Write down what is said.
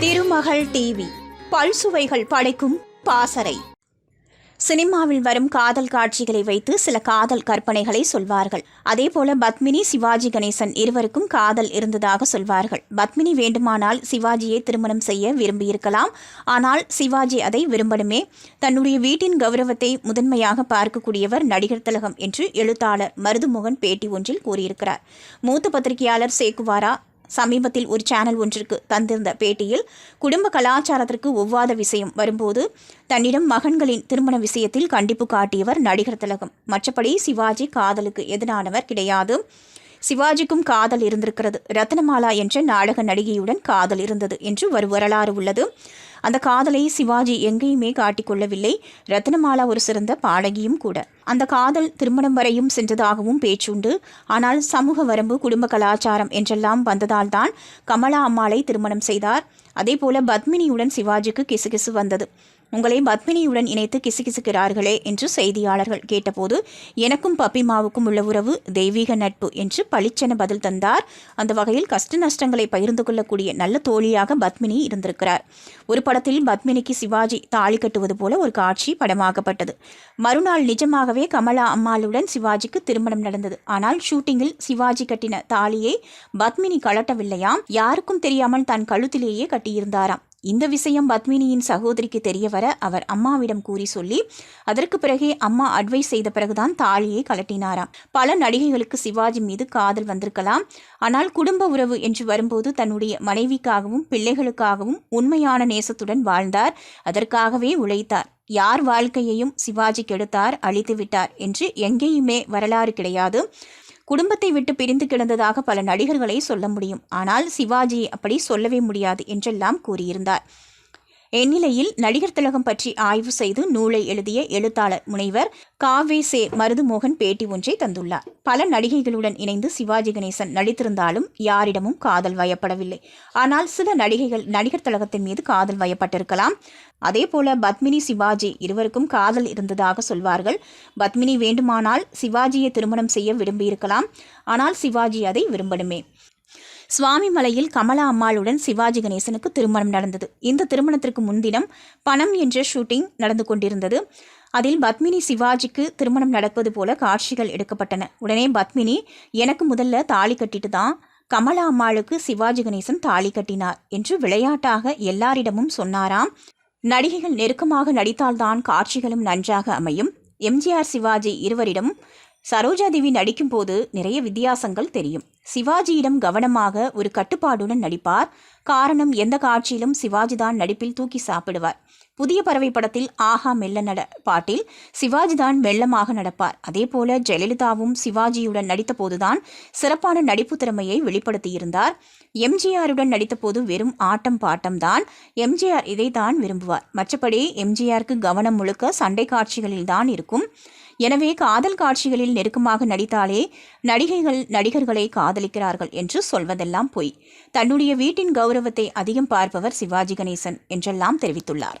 திருமகள் TV. பல்சுவைகள் படைக்கும் பாசறை. சினிமாவில் வரும் காதல் காட்சிகளை வைத்து சில காதல் கற்பனைகளை சொல்வார்கள். அதேபோல பத்மினி சிவாஜி கணேசன் இருவருக்கும் காதல் இருந்ததாக சொல்வார்கள். பத்மினி வேண்டுமானால் சிவாஜியை திருமணம் செய்ய விரும்பியிருக்கலாம். ஆனால் சிவாஜி அதை விரும்பணுமே. தன்னுடைய வீட்டின் கௌரவத்தை முதன்மையாக பார்க்கக்கூடியவர் நடிகர் திலகம் என்று எழுத்தாளர் மருதுமோகன் பேட்டி ஒன்றில் கூறியிருக்கிறார். மூத்த பத்திரிகையாளர் சேக்குவாரா சமீபத்தில் ஒரு சேனல் ஒன்றிற்கு தந்திருந்த பேட்டியில் குடும்ப கலாச்சாரத்திற்கு ஒவ்வாத விஷயம் வரும்போது தன்னிடம் மகன்களின் திருமண விஷயத்தில் கண்டிப்பு காட்டியவர் நடிகர் திலகம். மற்றபடி சிவாஜி காதலுக்கு எதிரானவர் கிடையாது. சிவாஜிக்கும் காதல் இருந்திருக்கிறது. ரத்னமாலா என்ற நாடக நடிகையுடன் காதல் இருந்தது என்று ஒரு வரலாறு உள்ளது. அந்த காதலை சிவாஜி எங்கேயுமே காட்டிக்கொள்ளவில்லை ரத்னமாலா ஒரு சிறந்த பாடகியும் கூட. அந்த காதல் திருமணம் வரையும் சென்றதாகவும் பேச்சுண்டு ஆனால் சமூக வரம்பு குடும்ப கலாச்சாரம் என்றெல்லாம் வந்ததால்தான் கமலா அம்மாளை திருமணம் செய்தார். அதே போல பத்மினியுடன் சிவாஜிக்கு கிசுகிசு வந்தது. உங்களை பத்மினியுடன் இணைத்து கிசுகிசுக்கிறார்களே என்று செய்தியாளர்கள் கேட்டபோது எனக்கும் பப்பிமாவுக்கும் உள்ள உறவு தெய்வீக நட்பு என்று பளிச்சென பதில் தந்தார். அந்த வகையில் கஷ்ட நஷ்டங்களை பகிர்ந்து கொள்ளக்கூடிய நல்ல தோழியாக பத்மினி இருந்திருக்கிறார். ஒரு படத்தில் பத்மினிக்கு சிவாஜி தாலி கட்டுவது போல ஒரு காட்சி படமாக்கப்பட்டது. மறுநாள் நிஜமாகவே கமலா அம்மாளுடன் சிவாஜிக்கு திருமணம் நடந்தது. ஆனால் ஷூட்டிங்கில் சிவாஜி கட்டின தாலியை பத்மினி கலட்டவில்லையாம் யாருக்கும் தெரியாமல் தன் கழுத்திலேயே கட்டியிருந்தாராம். இந்த விஷயம் பத்மினியின் சகோதரிக்கு தெரிய வர அவர் அம்மாவிடம் கூறி சொல்லி அதற்கு பிறகே அம்மா அட்வைஸ் செய்த பிறகுதான் தாலியை கலட்டினாராம் பல நடிகைகளுக்கு சிவாஜி மீது காதல் வந்திருக்கலாம். ஆனால் குடும்ப உறவு என்று வரும்போது தன்னுடைய மனைவிக்காகவும் பிள்ளைகளுக்காகவும் உண்மையான நேசத்துடன் வாழ்ந்தார். அதற்காகவே உழைத்தார். யார் வாழ்க்கையையும் சிவாஜி கெடுத்தார் அழித்து விட்டார் என்று எங்கேயுமே வரலாறு கிடையாது. குடும்பத்தை விட்டு பிரிந்து கிடந்ததாக பல நடிகர்களை சொல்ல முடியும். ஆனால் சிவாஜி அப்படி சொல்லவே முடியாது என்றெல்லாம் கூறியிருந்தார். இந்நிலையில் நடிகர் திலகம் பற்றி ஆய்வு செய்து நூலை எழுதிய எழுத்தாளர் முனைவர் காவே சே மருதுமோகன் பேட்டி ஒன்றை தந்துள்ளார். பல நடிகைகளுடன் இணைந்து சிவாஜி கணேசன் நடித்திருந்தாலும் யாரிடமும் காதல் வயப்படவில்லை. ஆனால் சில நடிகைகள் நடிகர் திலகத்தின் மீது காதல் வயப்பட்டிருக்கலாம். அதேபோல பத்மினி சிவாஜி இருவருக்கும் காதல் இருந்ததாக சொல்வார்கள். பத்மினி வேண்டுமானால் சிவாஜியை திருமணம் செய்ய விரும்பியிருக்கலாம். ஆனால் சிவாஜி அதை விரும்பணுமே சுவாமி மலையில் கமலா அம்மாளுடன் சிவாஜி கணேசனுக்கு திருமணம் நடந்தது. இந்த திருமணத்திற்கு முன்தினம் பணம் என்ற ஷூட்டிங் நடந்து கொண்டிருந்தது. அதில் பத்மினி சிவாஜிக்கு திருமணம் நடப்பது போல காட்சிகள் எடுக்கப்பட்டன. உடனே பத்மினி எனக்கு முதல்ல தாலி கட்டிட்டு தான் கமலா அம்மாளுக்கு சிவாஜி கணேசன் தாலி கட்டினார் என்று விளையாட்டாக எல்லாரிடமும் சொன்னாராம். நடிகைகள் நெருக்கமாக நடித்தால்தான் காட்சிகளும் நன்றாக அமையும். எம்ஜிஆர் சிவாஜி இருவரிடம் சரோஜாதேவி நடிக்கும்போது நிறைய வித்தியாசங்கள் தெரியும். சிவாஜியிடம் கவனமாக ஒரு கட்டுப்பாடுடன் நடிப்பார். காரணம் எந்த காட்சியிலும் சிவாஜி தான் நடிப்பில் தூக்கி சாப்பிடுவார். புதிய பறவை படத்தில் ஆஹா மெல்ல நட பாட்டில் சிவாஜி தான் மெல்லமாக நடப்பார். அதேபோல ஜெயலலிதாவும் சிவாஜியுடன் நடித்தபோதுதான் சிறப்பான நடிப்பு திறமையை வெளிப்படுத்தியிருந்தார். எம்ஜிஆருடன் நடித்தபோது வெறும் ஆட்டம் பாட்டம் தான் எம்ஜிஆர் இதைத்தான் விரும்புவார். மற்றபடி எம்ஜிஆருக்கு கவனம் முழுக்க சண்டை காட்சிகளில் தான் இருக்கும். எனவே காதல் காட்சிகளில் நெருக்கமாக நடித்தாலே நடிகைகள் நடிகர்களை காதலிக்கிறார்கள் என்று சொல்வதெல்லாம் பொய். தன்னுடைய வீட்டின் கௌரவத்தை அதிகம் பார்ப்பவர் சிவாஜி கணேசன் என்றெல்லாம் தெரிவித்துள்ளார்.